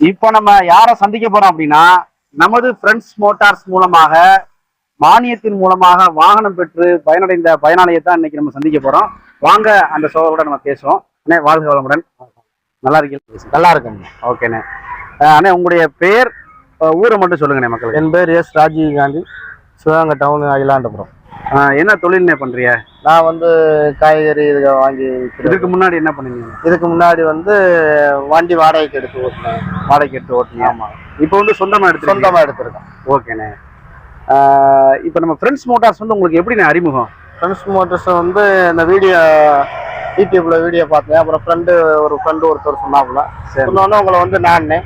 இப்போ நம்ம யாரை சந்திக்க போறோம் அப்படின்னா நமது ஃப்ரெண்ட்ஸ் மோட்டார்ஸ் மூலமாக மானியத்தின் மூலமாக வாகனம் பெற்று பயனடைந்த பயனாளியை தான் இன்னைக்கு நம்ம சந்திக்க போறோம். வாங்க அந்த சோழரோட நம்ம பேசுவோம். அண்ணே வாழ்க வளமுடன். நல்லா இருக்கீங்க நல்லா இருக்குங்க. ஓகேண்ணே அண்ணே. உங்களுடைய பேர் ஊரை மட்டும் சொல்லுங்கண்ணே மக்களுக்கு. என் பேர் எஸ் ராஜீவ் காந்தி சிவகங்கை டவுன் அகிலாண்டபுரம். என்ன தொழில்ண்ணே பண்றீங்க? நான் வந்து காய்கறி இது வாங்கி. இதுக்கு முன்னாடி என்ன பண்ணீங்க இதுக்கு முன்னாடி வந்து வண்டி வாடகைக்கு எடுத்து ஓட்டினேன். வாடகை எடுத்து ஓட்டுங்க ஆமா. இப்போ வந்து சொந்தமா எடுத்து சொந்தமா எடுத்திருக்கேன் ஓகேண்ணே. இப்போ நம்ம ஃப்ரெண்ட்ஸ் மோட்டார்ஸ் வந்து உங்களுக்கு எப்படிண்ணே அறிமுகம்? ஃப்ரெண்ட்ஸ் மோட்டர்ஸ் வந்து இந்த வீடியோ யூடியூப்ல வீடியோ பார்த்தேன். அப்புறம் ஃப்ரெண்டு ஒரு ஃப்ரெண்டு ஒருத்தர் சொன்னாப்புல. சொன்னோன்னே உங்களை வந்து நானே.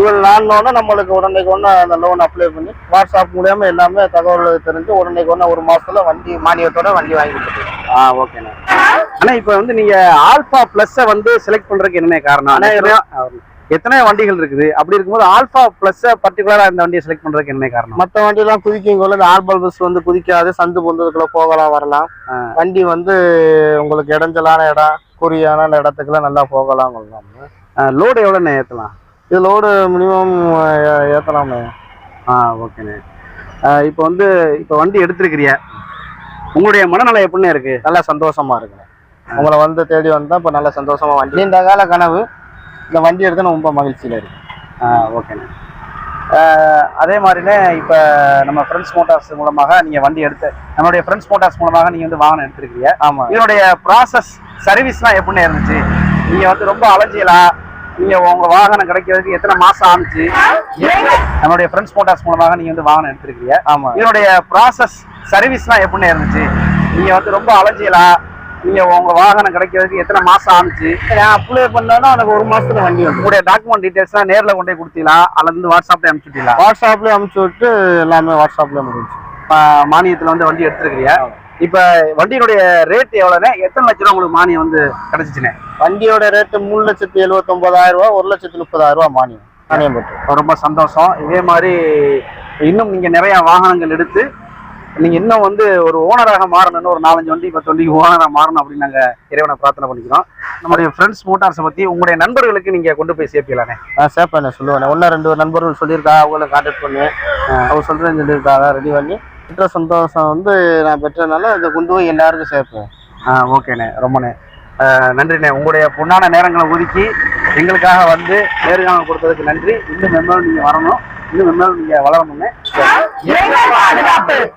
இவள் நானோடனே நம்மளுக்கு உடனேக்கு ஒன்று அந்த லோன் அப்ளை பண்ணி வாட்ஸ்அப் மூலியமா எல்லாமே தகவல் தெரிஞ்சு உடனேக்கு ஒன்று ஒரு மாசத்துல வண்டி மானியத்தோட வண்டி வாங்கி கொடுத்துருக்கேன் ஆ ஓகேண்ணே அண்ணா. இப்போ வந்து நீங்க ஆல்பா பிளஸ்ஸை வந்து செலக்ட் பண்றதுக்கு என்ன காரணம்? எத்தனையோ எத்தனையோ வண்டிகள் இருக்குது. அப்படி இருக்கும்போது ஆல்பா பிளஸ்ஸை பர்டிகுலரா இந்த வண்டியை செலக்ட் பண்றதுக்கு என்ன காரணம்? மற்ற வண்டிலாம் குதிக்கும் போல இந்த ஆல்பல் பஸ் வந்து குதிக்காது சந்து பொந்ததுக்குள்ள போகலாம் வரலாம். வண்டி வந்து உங்களுக்கு இடைஞ்சலான இடம் குறியான இடத்துக்குலாம் நல்லா போகலாம் லோடு எவ்வளோண்ணே ஏற்றலாம்? இது லோடு மினிமம் ஏற்றலாமே ஆ ஓகேண்ணே இப்போ வந்து இப்போ வண்டி எடுத்திருக்கிறிய உங்களுடைய மனநலம் எப்படிண்ணே இருக்கு? நல்லா சந்தோஷமா இருக்குங்க உங்களை வந்து தேடி வந்தா இப்போ நல்லா சந்தோஷமா வண்டி. நீண்ட கால கனவு. இந்த வண்டி எடுத்து நான் ரொம்ப மகிழ்ச்சியில இருக்கு. ஆ ஓகேண்ணே அதே மாதிரினே இப்போ நம்ம ஃப்ரெண்ட்ஸ் மோட்டார்ஸ் மூலமாக நீங்க வண்டி எடுத்து நம்மளுடைய ஃப்ரெண்ட்ஸ் மோட்டார்ஸ் மூலமாக நீங்க வந்து வாகனம் எடுத்திருக்கீங்க ஆமா. இதனுடைய ப்ராசஸ் சர்வீஸ்லாம் எப்படிண்ணே இருந்துச்சு? நீங்க வந்து ரொம்ப அலைஞ்சியலா நீங்க உங்க வாகனம் கிடைக்கிறதுக்கு எத்தனை மாசம் ஆனிச்சு? நம்மளுடைய ஃப்ரெண்ட்ஸ் மோட்டார்ஸ் மூலமாக நீங்க வந்து வாகனம் எடுத்திருக்கீங்க ஆமா. இதனுடைய ப்ராசஸ் சர்வீஸ்லாம் எப்படிண்ணே இருந்துச்சு? நீங்க வந்து ரொம்ப அலைஞ்சியலா நீங்க உங்க வாகனம் கிடைக்கிறதுக்கு எத்தனை மாசம் ஆனிச்சு? நான் அப்ளை பண்ணோன்னா எனக்கு ஒரு மாசத்துல வண்டி வந்து உங்களுடைய டாக்குமெண்ட் டீடைல்ஸ்லாம் நேர்ல கொண்டு கொடுத்தீங்களா? அல்லது வாட்ஸ்அப்ல அனுப்பிச்சுட்டீங்களா வாட்ஸ்அப்லேயே அமுச்சு விட்டு எல்லாமே வாட்ஸ்அப்லேயே முடிஞ்சு மானியத்துல வந்து வண்டி எடுத்துருக்கிறியா? இப்ப வண்டியினுடைய ரேட் எவ்வளவுண்ணே எத்தனை லட்ச ரூபா உங்களுக்கு மானியம் வந்து கிடைச்சிச்சுனே வண்டியோட ரேட்டு மூணு லட்சத்தி எழுபத்தொன்பதாயிரம் ரூபா ஒரு லட்சத்தி முப்பதாயிரம் ரூபா மானியம். மானியம் பெற்று. ரொம்ப சந்தோஷம். இதே மாதிரி இன்னும் நீங்க நிறைய வாகனங்கள் எடுத்து நீங்க இன்னும் வந்து ஒரு ஓனராக மாறணும்னு ஒரு நாலஞ்சு வண்டி பத்து வண்டிக்கு ஓனராக மாறணும் அப்படின்னு நாங்க இறைவனை பிரார்த்தனை பண்ணிக்கிறோம். நம்முடைய ஃப்ரெண்ட்ஸ் மோட்டார்ஸை பத்தி உங்களுடைய நண்பர்களுக்கு நீங்க கொண்டு போய் சேர்ப்பீங்களானே நான் சேப்பேன் நான் சொல்லுவேன். ஒன்று ரெண்டு நண்பர்கள் சொல்லியிருக்கா அவங்கள கான்டாக்ட் பண்ணி. அவங்க சொல்கிறேன்னு சொல்லியிருக்காங்க ரெடி பண்ணி. பெற்ற சந்தோஷம் வந்து நான் பெற்றனால இதை கொண்டு போய் எல்லாருக்கும் சேர்ப்பேன். ஆ ஓகேண்ணே. ரொம்பண்ணே. நன்றிண்ணே. உங்களுடைய பொன்னான நேரங்களை ஒதுக்கி எங்களுக்காக வந்து நேர்காணல் கொடுத்ததுக்கு நன்றி. இன்னும் மெம்பரும் நீங்க வரணும். இன்னும் மெம்பரும் நீங்க வளரணும்னு பாதுகாப்பு.